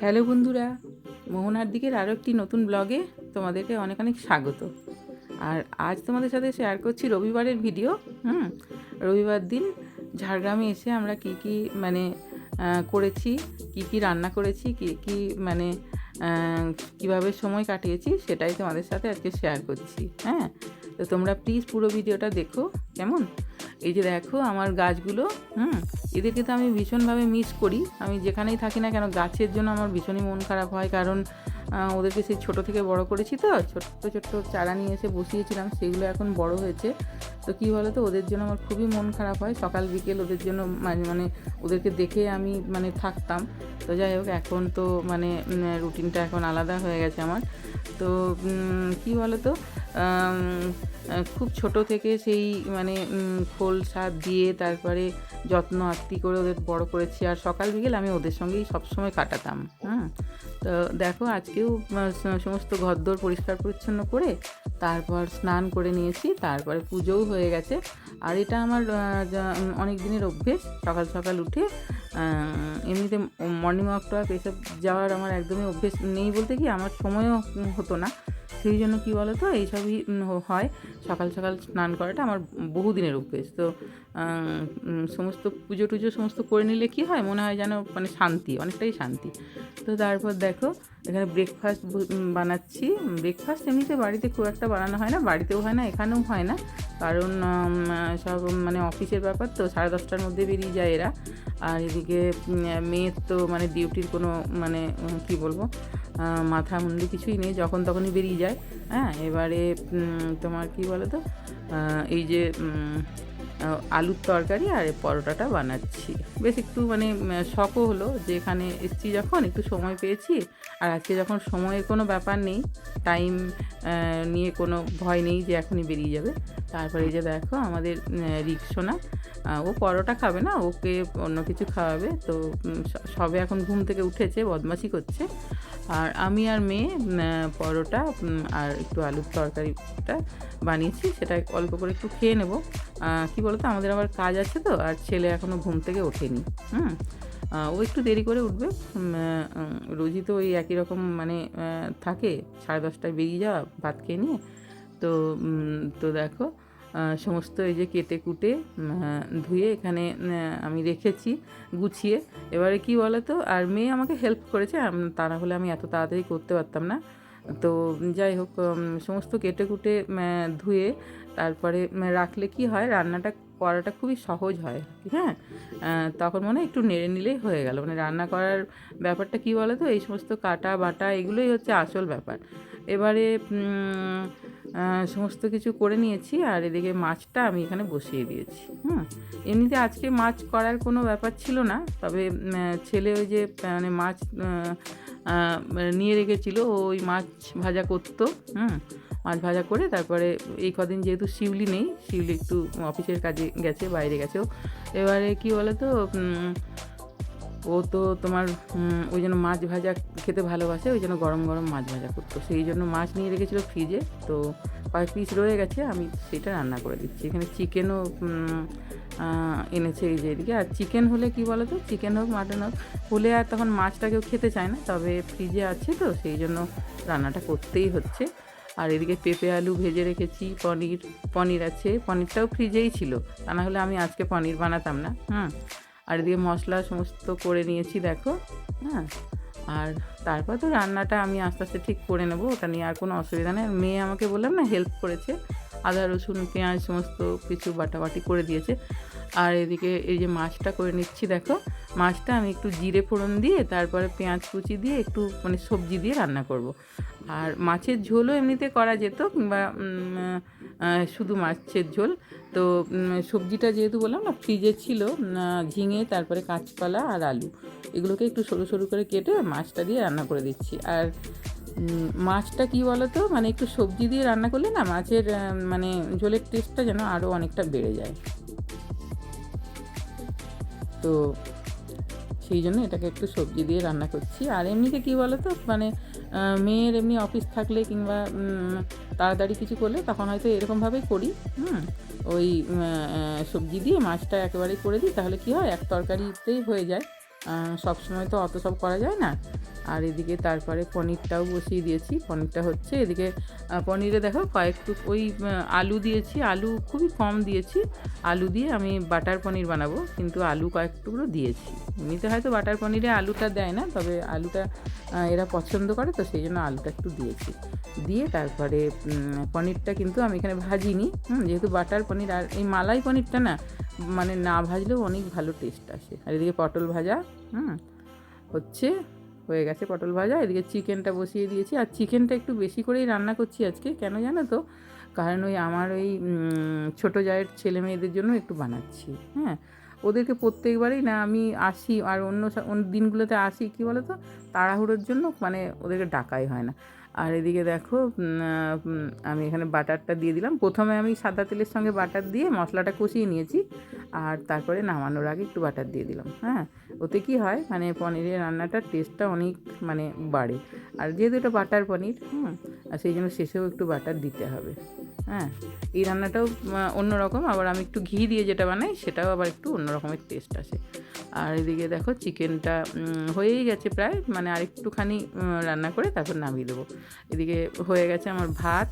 Hello বন্ধুরা, মোহনার দিকের আরও একটি নতুন ব্লগে তোমাদেরকে অনেক অনেক স্বাগত। আর আজ তোমাদের সাথে শেয়ার করছি রবিবারের ভিডিও হুম? রবিবার দিন ঝাড়গ্রামে এসে আমরা কি কি মানে করেছি, কি কি রান্না করেছি, কি কি মানে কীভাবে সময় কাটিয়েছি সেটাই তোমাদের সাথে আজকে শেয়ার করছি হ্যাঁ? তো তোমরা প্লিজ পুরো ভিডিওটা দেখো, কেমন? এই যে দেখো আমার গাছগুলো, হুম? এদেরকে তো আমি ভীষণভাবে মিস করি। আমি যেখানেই থাকি না কেন, গাছের জন্য আমার ভীষণই মন খারাপ হয়। কারণ ওদেরকে সেই ছোটো থেকে বড় করেছি তো, ছোট্ট ছোট্ট চারা নিয়ে এসে বসিয়েছিলাম, সেগুলো এখন বড় হয়েছে। তো কী বলো তো ওদের জন্য আমার খুবই মন খারাপ হয়। সকাল বিকেল ওদের জন্য মানে মানে ওদেরকে দেখে আমি মানে থাকতাম। তো যাই হোক, এখন তো মানে রুটিনটা এখন আলাদা হয়ে গেছে আমার। তো কী বলো তো খুব ছোট থেকে সেই মানে খোল সার দিয়ে তারপরে যত্ন আত্তি করে ওদের বড় করেছি। আর সকাল বিকেল আমি ওদের সঙ্গেই সবসময় কাটাতাম হ্যাঁ? তো দেখো, আজকেও সমস্ত ঘরদোর পরিষ্কার পরিচ্ছন্ন করে তারপর স্নান করে নিয়েছি, তারপরে পুজোও হয়ে গেছে। আর এটা আমার অনেক দিনের অভ্যেস। সকাল সকাল উঠে এমনিতে মর্নিং ওয়াক টোয়াক এসব যাওয়ার আমার একদমই অভ্যেস নেই বলতে কি, আমার সময়ও হতো না। সেই জন্য কী বলো তো এইসবই হয়। সকাল সকাল স্নান করাটা আমার বহুদিনের অভ্যেস। তো সমস্ত পুজো টুজো সমস্ত করে নিলে কী হয়, মনে হয় যেন মানে শান্তি, অনেকটাই শান্তি। তো তারপর দেখো, এখানে ব্রেকফাস্ট বানাচ্ছি। ব্রেকফাস্ট এমনিতে বাড়িতে খুব একটা বানানো হয় না, বাড়িতেও হয় না, এখানেও হয় না। কারণ সব মানে অফিসের ব্যাপার তো, সাড়ে দশটার মধ্যে বেরিয়ে যায় এরা। আর এদিকে মেয়ের তো মানে ডিউটির কোনো মানে কি বলব মাথা মুন্ডু কিছুই নেই, যখন তখনই বেরিয়ে যায়। হ্যাঁ এবারে তোমার কি বলো তো এই যে আলুর তরকারি আর পরোটাটা বানাচ্ছি। বেশ একটু মানে শখও হলো যে, এখানে এসছি যখন, একটু সময় পেয়েছি। আর আজকে যখন সময়ের কোনো ব্যাপার নেই টাইম নিয়ে কোনো ভয় নেই যে এখনই বেরিয়ে যাবে। তারপরে যে দেখো আমাদের রিক্সোনা ও পরোটা খাবে না, ওকে অন্য কিছু খাওয়াবে। তো সবে এখন ঘুম থেকে উঠেছে, বদমাশি করছে। আর আমি আর মেয়ে পরোটা আর একটু আলুর তরকারিটা বানিয়েছি, সেটা অল্প করে একটু খেয়ে নেব। কি বলতো, আমাদের আবার কাজ আছে তো, আর ছেলে এখনও ঘুম থেকে ওঠেনি। হুম? ও একটু দেরি করে উঠবে। রোজই তো ওই একই রকম মানে থাকে। সাড়ে দশটায় বেরিয়ে যাওয়া, ভাত খেয়ে নিয়ে। তো তো দেখো সমস্ত এই যে কেটে কুটে ধুয়ে এখানে আমি রেখেছি, গুছিয়ে। এবারে কি বলো তো আর মেয়ে আমাকে হেল্প করেছে তা না হলে আমি এত তাড়াতাড়ি করতে পারতাম না। তো যাই হোক সমস্ত কেটে কুটে ধুয়ে, তারপরে রাখলে কি হয়, রান্নাটা করাটা খুবই সহজ হয় হ্যাঁ? তখন মনে একটু নেড়ে নিলেই হয়ে গেল। মানে রান্না করার ব্যাপারটা কি বলো তো এই সমস্ত কাটা, বাটা, এগুলোই হচ্ছে আসল ব্যাপার। এবারে সমস্ত কিছু করে নিয়েছি আর এদিকে মাছটা আমি এখানে বসিয়ে দিয়েছি, হুম? এমনিতে আজকে মাছ করার কোনো ব্যাপার ছিল না, তবে ছেলে ওই যে মানে মাছ নিয়ে রেখেছিল ওই মাছ ভাজা করতো, হুম? মাছ ভাজা করে তারপরে এই কদিন যেহেতু শিউলি নেই, শিউলি একটু অফিসের কাজে গেছে, বাইরে গেছেও। এবারে কি বলো তো ও তো তোমার ওই জন্য মাছ ভাজা খেতে ভালোবাসে, ওই জন্য গরম গরম মাছ ভাজা করতো। সেই জন্য মাছ নিয়ে রেখেছিলো ফ্রিজে তো কয়েক পিস রয়ে গেছে, আমি সেটা রান্না করে দিচ্ছি। এখানে চিকেনও এনেছে এই যে এদিকে। আর চিকেন হলে কি বলো তো চিকেন হোক মাটন হোক, হলে আর তখন মাছটা কেউ খেতে চায় না, তবে ফ্রিজে আছে তো, সেই জন্য রান্নাটা করতেই হচ্ছে। আর এদিকে পেঁপে আলু ভেজে রেখেছি, পনির পনির আছে, পনিরটাও ফ্রিজেই ছিল। তা না হলে আমি আজকে পনির বানাতাম না, হুম। আর এদিকে মশলা সমস্ত করে নিয়েছি, দেখো হ্যাঁ আর তারপর তো রান্নাটা আমি আস্তে আস্তে ঠিক করে নেব, ওটা নিয়ে আর কোনো অসুবিধা নেই। মেয়ে আমাকে বললাম না হেল্প করেছে। আদা, রসুন, পেঁয়াজ সমস্ত কিছু বাটাবাটি করে দিয়েছে। আর এদিকে এই যে মাছটা করে নিচ্ছি, দেখো, মাছটা আমি একটু জিরে ফোড়ন দিয়ে, তারপরে পেঁয়াজ কুচি দিয়ে একটু মানে সবজি দিয়ে রান্না করব। আর মাছের ঝোলও এমনিতে করা যেত কিংবা শুধু মাছের ঝোল। তো সবজিটা যেহেতু বললাম না, ফ্রিজে ছিল ঝিঙে, তারপরে কাঁচকলা আর আলু। এগুলোকে একটু সরু সরু করে কেটে মাছটা দিয়ে রান্না করে দিচ্ছি। আর মাছটা কি বলতো মানে একটু সবজি দিয়ে রান্না করলে না মাছের মানে ঝোলের টেস্টটা যেন আরও অনেকটা বেড়ে যায়। তো, সেই জন্য এটাকে একটু সবজি দিয়ে রান্না করছি। আর এমনিতে কী বলো তো মানে মেয়ের এমনি অফিস থাকলে কিংবা তাড়াতাড়ি কিছু করলে তখন হয়তো এরকমভাবেই করি, হুম? ওই সবজি দিয়ে মাছটা একেবারেই করে দিই, তাহলে কি হয়, এক তরকারিতেই হয়ে যায়। সব সময় তো অত সব করা যায় না। আর এদিকে তারপরে পনিরটাও বসিয়ে দিয়েছি। পনিরটা হচ্ছে এদিকে পনিরে দেখো কয়েকটু ওই আলু দিয়েছি। আলু খুবই কম দিয়েছি। আলু দিয়ে আমি বাটার পনির বানাবো কিন্তু আলু কয়েক টুকরো দিয়েছি। এমনিতে হয়তো বাটার পনিরে আলুটা দেয় না তবে আলুটা এরা পছন্দ করে তো সেই জন্য আলুটা একটু দিয়েছি। দিয়ে তারপরে পনিরটা কিন্তু আমি এখানে ভাজিনি। হুম, যেহেতু বাটার পনির আর এই মালাই পনিরটা না মানে না ভাজলেও অনেক ভালো টেস্ট আসে। আর এদিকে পটল ভাজা হুম হচ্ছে হয়ে গেছে পটল ভাজা। এদিকে চিকেনটা বসিয়ে দিয়েছি। আর চিকেনটা একটু বেশি করেই রান্না করছি আজকে। কেন জানো তো? কারণ ওই আমার ওই ছোটো জায়ের ছেলে মেয়েদের জন্য একটু বানাচ্ছি। হ্যাঁ? ওদেরকে প্রত্যেকবারই না আমি আসি আর অন্য অন্য দিনগুলোতে আসি, কী বলো তো তাড়াহুড়োর জন্য মানে ওদেরকে ডাকাই হয় না। আর এদিকে দেখো আমি এখানে বাটারটা দিয়ে দিলাম। প্রথমে আমি সাদা তেলের সঙ্গে বাটার দিয়ে মশলাটা কষিয়ে নিয়েছি আর তারপরে নামানোর আগে একটু বাটার দিয়ে দিলাম হ্যাঁ? ওতে কি হয় মানে পনিরের রান্নাটার টেস্টটা অনেক মানে বাড়ে। আর যেহেতু এটা বাটার পনির, হুম, আর সেই জন্য শেষেও একটু বাটার দিতে হবে হ্যাঁ? এই রান্নাটাও অন্যরকম, আবার আমি একটু ঘি দিয়ে যেটা বানাই, সেটাও আবার একটু অন্য রকমের টেস্ট আসে। আর এদিকে দেখো, চিকেনটা হয়েই গেছে প্রায় মানে আরেকটুখানি রান্না করে তারপর নামিয়ে দেবো। এদিকে হয়ে গেছে আমার ভাত।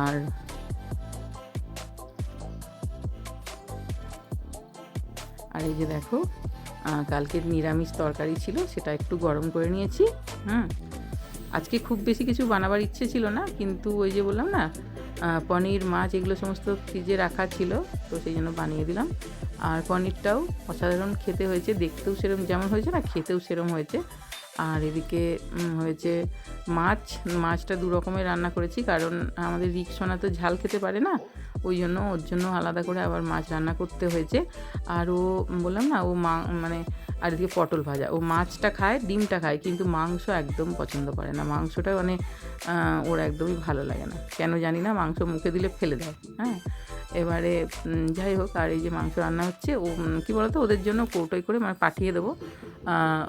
আর আর এই যে দেখো কালকের নিরামিষ তরকারি ছিল, সেটা একটু গরম করে নিয়েছি, হুম। আজকে খুব বেশি কিছু বানাবার ইচ্ছে ছিল না, কিন্তু ওই যে বললাম না পনির, মাছ এগুলো সমস্ত ফ্রিজে রাখা ছিল, তো সেই জন্য বানিয়ে দিলাম। আর পনিরটাও অসাধারণ খেতে হয়েছে, দেখতেও সেরম, যেমন হয়েছে না, খেতেও সেরম হয়েছে। আর এদিকে হয়েছে মাছ, মাছটা দু রকমের রান্না করেছি, কারণ আমাদের রিক্সোনা তো ঝাল খেতে পারে না, ওই জন্য ওর জন্য আলাদা করে আবার মাছ রান্না করতে হয়েছে। আর ও বললাম না, ও মা মানে আর এদিকে পটল ভাজা, ও মাছটা খায়, ডিমটা খায়, কিন্তু মাংস একদম পছন্দ করে না। মাংসটা মানে ওর একদমই ভালো লাগে না। কেন জানি না, মাংস মুখে দিলে ফেলে দেয় হ্যাঁ। এবারে যাই হোক, আর এই যে মাংস রান্না হচ্ছে, ও কী বলতো, ওদের জন্য কৌটোয় করে মানে পাঠিয়ে দেবো।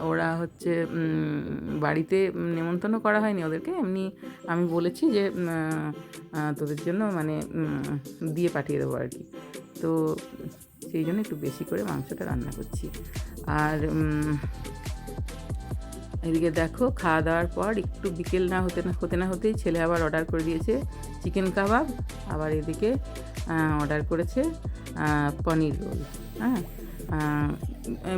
ওরা হচ্ছে বাড়িতে নেমন্তন্ন করা হয়নি ওদেরকে, এমনি আমি বলেছি যে তোদের জন্য মানে দিয়ে পাঠিয়ে দেবো আর কি। তো সেই জন্য একটু বেশি করে মাংসটা রান্না করছি। আর এদিকে দেখো খাওয়া দাওয়ার পর একটু বিকেল না হতে না হতে না হতেই ছেলে আবার অর্ডার করে দিয়েছে চিকেন কাবাব, আবার এদিকে অর্ডার করেছে পনির রোল হ্যাঁ?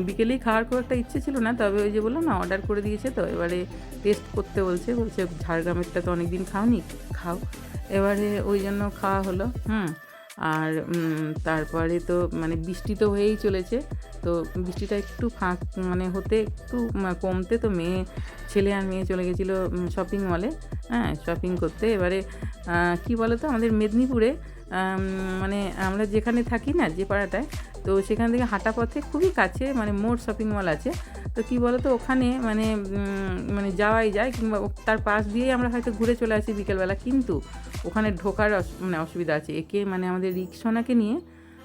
বিকেলেই খাওয়ার খুব একটা ইচ্ছে ছিল না, তবে ওই যে বললাম না অর্ডার করে দিয়েছে তো, এবারে টেস্ট করতে বলছে বলছে ঝাড়গ্রামেরটা তো অনেক দিন খাওনি, খাও। এবারে ওই জন্য খাওয়া হলো, হুম। আর তারপরে তো মানে বৃষ্টি তো হয়েই চলেছে, তো বৃষ্টিটা একটু ফাঁক মানে হতে একটু কমতে তো মেয়ে, ছেলে আর মেয়ে চলে গেছিল শপিং মলে হ্যাঁ শপিং করতে। এবারে কি বলো তো আমাদের মেদিনীপুরে মানে আমরা যেখানে থাকি না, যে পাড়াটায়, তো সেখান থেকে হাঁটা পথে খুবই কাছে মানে মোর শপিং মল আছে। তো কি বলো তো ওখানে মানে মানে যাওয়াই যায়, কিংবা তার পাশ দিয়েই আমরা হয়তো ঘুরে চলে আসি বিকেলবেলা। কিন্তু ওখানে ঢোকার মানে অসুবিধা আছে। একে মানে আমাদের রিক্সোনাকে নিয়ে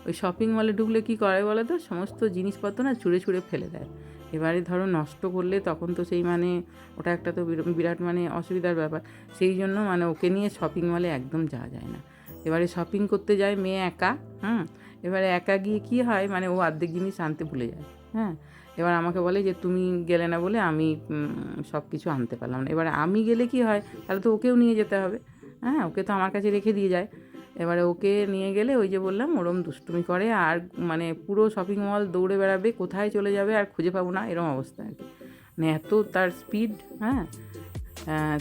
ওই শপিং মলে ঢুকলে কি করে বলো তো সমস্ত জিনিসপত্র না ছুঁড়ে ছুঁড়ে ফেলে দেয়। এবারে ধরো নষ্ট করলে তখন তো সেই মানে ওটা একটা তো বির- বিরাট মানে অসুবিধার ব্যাপার। সেই জন্য মানে ওকে নিয়ে শপিং মলে একদম যাওয়া যায় না। এবারে শপিং করতে যায় মেয়ে একা হুম এবারে একা গিয়ে কী হয়? মানে ও অর্ধেক জিনিস আনতে ভুলে যায় হ্যাঁ? এবার আমাকে বলে যে, তুমি গেলে না বলে আমি সব কিছু আনতে পারলাম না। এবারে আমি গেলে কি হয়? তাহলে তো ওকেও নিয়ে যেতে হবে হ্যাঁ? ওকে তো আমার কাছে রেখে দিয়ে যায়। এবারে ওকে নিয়ে গেলে ওই যে বললাম, ওরম দুষ্টুমি করে আর মানে পুরো শপিং মল দৌড়ে বেড়াবে, কোথায় চলে যাবে আর খুঁজে পাবো না, এরম অবস্থা আর কি। মানে এত তার স্পিড হ্যাঁ?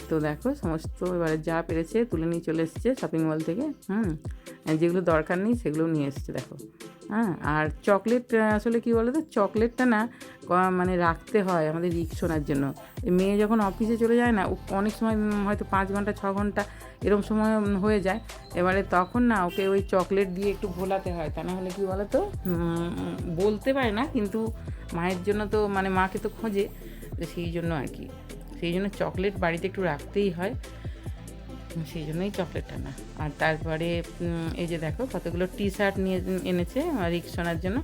তো দেখো, সমস্ত এবারে যা পেরেছে তুলে নিয়ে চলে এসছে শপিং মল থেকে, হুম? যেগুলো দরকার নেই সেগুলো নিয়ে এসছে, দেখো। হ্যাঁ আর চকলেট আসলে কি বলো তো চকলেটটা না মানে রাখতে হয় আমাদের রিক্সোনার জন্য। মেয়ে যখন অফিসে চলে যায় না অনেক সময় হয়তো পাঁচ ঘণ্টা, ছ ঘণ্টা এরকম সময় হয়ে যায়। এবারে তখন না ওকে ওই চকলেট দিয়ে একটু ভোলাতে হয়, তা না হলে কি বলো তো বলতে পারে না, কিন্তু মায়ের জন্য তো মানে মাকে তো খোঁজে সেই জন্য আর কি। সেই জন্য চকলেট বাড়িতে একটু রাখতেই হয়। সেই জন্যই চকলেটটা না। আর তারপরে এই যে দেখো কতগুলো টি শার্ট নিয়ে এনেছে রিক্সোনার জন্য।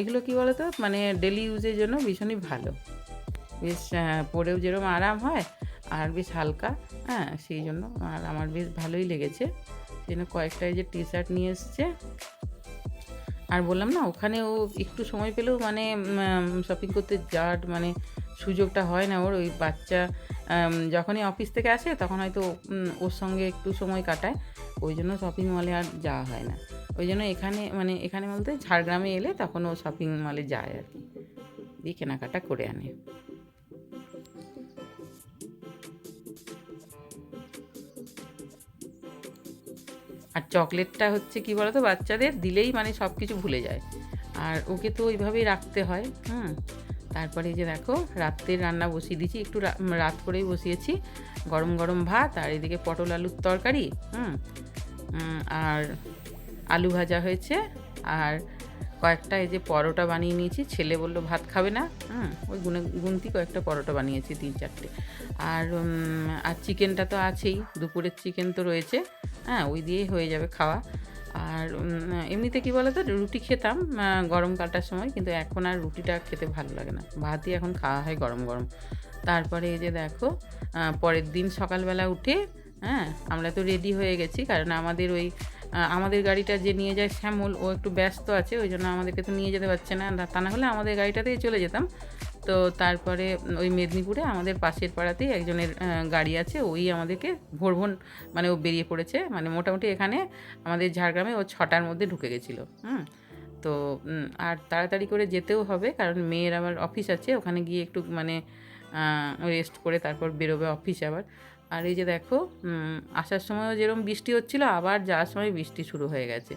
এগুলো কি বলো তো মানে ডেলি ইউজের জন্য ভীষণই ভালো। বেশ পরেও যেরকম আরাম হয়, আর বেশ হালকা। হ্যাঁ সেই জন্য আর আমার বেশ ভালোই লেগেছে। সেই জন্য কয়েকটা যে টি শার্ট নিয়ে এসছে। আর বললাম না ওখানে ও একটু সময় পেলেও মানে শপিং করতে যাওয়ার মানে সুযোগটা হয় না ওর, ওই বাচ্চা যখনই অফিস থেকে আসে তখন হয়তো ওর সঙ্গে একটু সময় কাটায়। ওই জন্য শপিং মলে আর যাওয়া হয় না। ওই জন্য এখানে মানে এখানে বলতে ঝাড়গ্রামে এলে তখন ও শপিং মলে যায় আর কি। দিয়ে কেনাকাটা করে আনে। আর চকলেটটা হচ্ছে কি বলতো, বাচ্চাদের দিলেই মানে সব কিছু ভুলে যায়। আর ওকে তো ওইভাবেই রাখতে হয়, হুম। তারপরে যে দেখো, রাত্রের রান্না বসিয়ে দিয়েছি, একটু রাত করেই বসিয়েছি। গরম গরম ভাত আর এদিকে পটল আলুর তরকারি, হুম? আর আলু ভাজা হয়েছে। আর কয়েকটা এই যে পরোটা বানিয়ে নিয়েছি, ছেলে বলল ভাত খাবে না, হুম? ওই গুনে গুনতি কয়েকটা পরোটা বানিয়েছি, তিন চারটে। আর আর চিকেনটা তো আছেই, দুপুরের চিকেন তো রয়েছে হ্যাঁ ওই দিয়েই হয়ে যাবে খাওয়া। আর এমনিতে কি বলো তো রুটি খেতাম আহ, গরমকালটার সময় কিন্তু এখন আর রুটিটা খেতে ভালো লাগে না। ভাতই এখন খাওয়া হয় গরম গরম। তারপরে এই যে দেখো পরের দিন সকালবেলা উঠে হ্যাঁ আমরা তো রেডি হয়ে গেছি কারণ আমাদের ওই আমাদের গাড়িটা যে নিয়ে যায় শ্যামল ও একটু ব্যস্ত আছে ওই জন্য আমাদেরকে তো নিয়ে যেতে পারছে না- তা না হলে আমাদের গাড়িটাতেই চলে যেতাম। তো তারপরে ওই মেদিনীপুরে আমাদের পাশের পাড়াতেই একজনের গাড়ি আছে, ওই আমাদেরকে ভোর ভোর মানে ও বেরিয়ে পড়েছে মানে মোটামুটি এখানে আমাদের ঝাড়গ্রামে ও ছটার মধ্যে ঢুকে গেছিল, হুম। তো আর তাড়াতাড়ি করে যেতেও হবে, কারণ মেয়ের আবার অফিস আছে, ওখানে গিয়ে একটু মানে রেস্ট করে তারপর বেরোবে অফিস আবার। আর এই যে দেখো আসার সময়ও যেরকম বৃষ্টি হচ্ছিল, আবার যাওয়ার সময় বৃষ্টি শুরু হয়ে গেছে।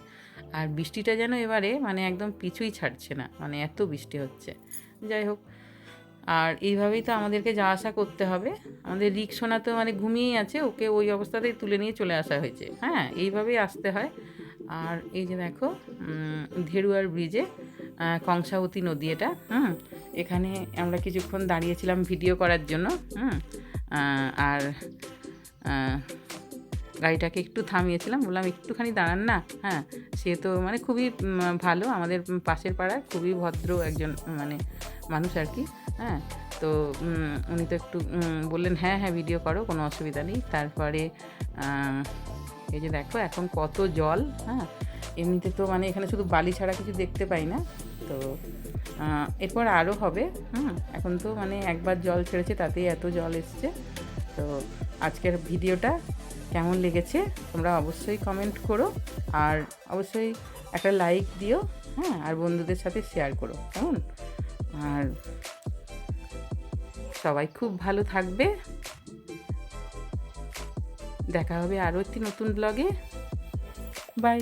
আর বৃষ্টিটা যেন এবারে মানে একদম পিছুই ছাড়ছে না মানে এত বৃষ্টি হচ্ছে। যাই হোক আর এইভাবেই তো আমাদেরকে যাওয়া আসা করতে হবে। আমাদের রিক্সোনা তো মানে ঘুমিয়েই আছে, ওকে ওই অবস্থাতেই তুলে নিয়ে চলে আসা হয়েছে। হ্যাঁ এইভাবেই আসতে হয়। আর এই যে দেখো ধেরুয়ার ব্রিজে কংসাবতী নদী এটা, হুম, এখানে আমরা কিছুক্ষণ দাঁড়িয়েছিলাম ভিডিও করার জন্য, হুম আর গাড়িটাকে একটু থামিয়েছিলাম, বললাম একটুখানি দাঁড়ান না হ্যাঁ সে তো মানে খুবই ভালো, আমাদের পাশের পাড়ার খুবই ভদ্র একজন মানে মানুষ আর কি হ্যাঁ? তো উনি তো একটু বললেন হ্যাঁ হ্যাঁ ভিডিও করো, কোনো অসুবিধা নেই। তারপরে এই যে দেখো, এখন কত জল হ্যাঁ? এমনিতে তো মানে এখানে শুধু বালি ছাড়া কিছু দেখতে পাই না। তো এরপর আরও হবে, হুম? এখন তো মানে একবার জল ছেড়েছে, তাতেই এত জল এসছে। তো, আজকের ভিডিওটা কেমন লেগেছে, তোমরা অবশ্যই কমেন্ট করো। আর অবশ্যই একটা লাইক দিও হ্যাঁ? আর বন্ধুদের সাথে শেয়ার করো, কেমন? আর সবাই খুব ভালো থাকবে। দেখা হবে আরও একটি নতুন ব্লগে বাই